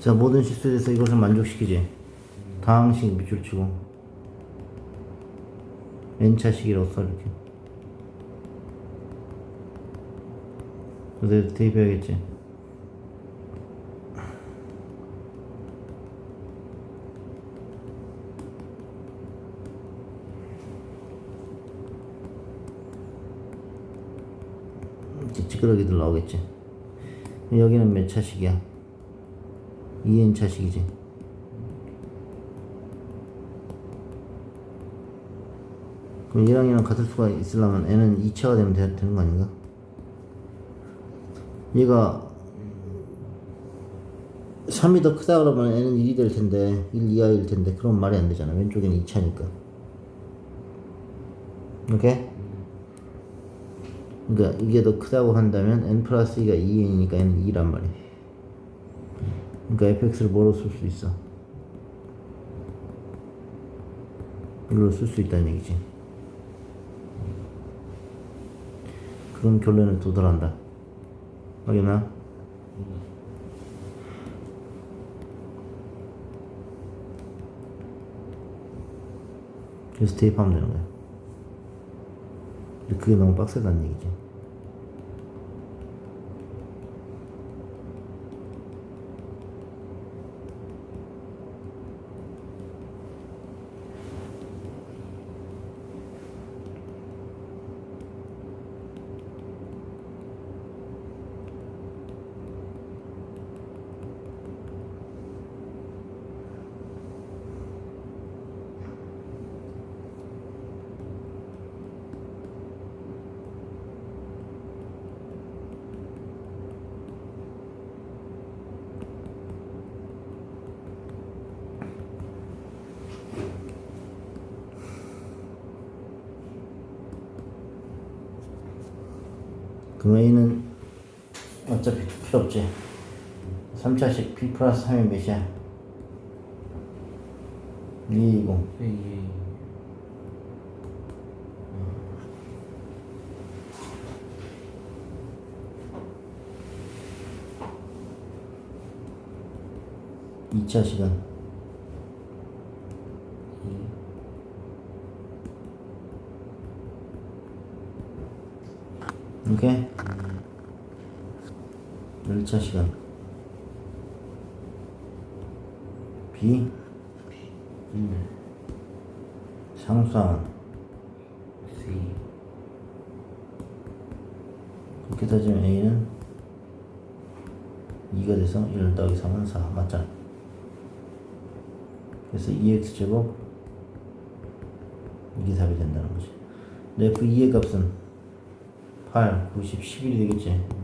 자 모든 실수에 대해서 이것을 만족시키지. 다항식 밑줄 치고. N차식이라고 써 이렇게. 그래서 대입해야겠지. 이제 찌끄러기들 나오겠지. 여기는 몇 차식이야 2n 차식이지 그럼 얘랑 얘랑 같을 수가 있으려면 n은 2차가 되면 되, 되는 거 아닌가? 얘가 3이 더 크다 그러면 n은 1이 될 텐데 1 이하일 텐데 그런 말이 안 되잖아 왼쪽에는 2차니까 오케이? 그러니까 이게 더 크다고 한다면 n 플러스 2가 2n이니까 n은 2란 말이야 그러니까 fx를 뭐로 쓸 수 있어? 이걸로 쓸 수 있다는 얘기지 그런 결론에 도달한다 확인나? 그래서 대입하면 되는 거야 근데 그게 너무 빡세다는 얘기지 A는 어차피 필요 없지 3차식 B 플러스 3이 몇이야? 220 예. 이차 시간 오케이 1차 시간. B 상수항 C. 그렇게 따지면 A는 2가 돼서 1 더하기 3은 4 맞잖아 그래서 2x제곱 이게 답이 된다는 거지. 근데 F2의 값은 8, 90, 11이 되겠지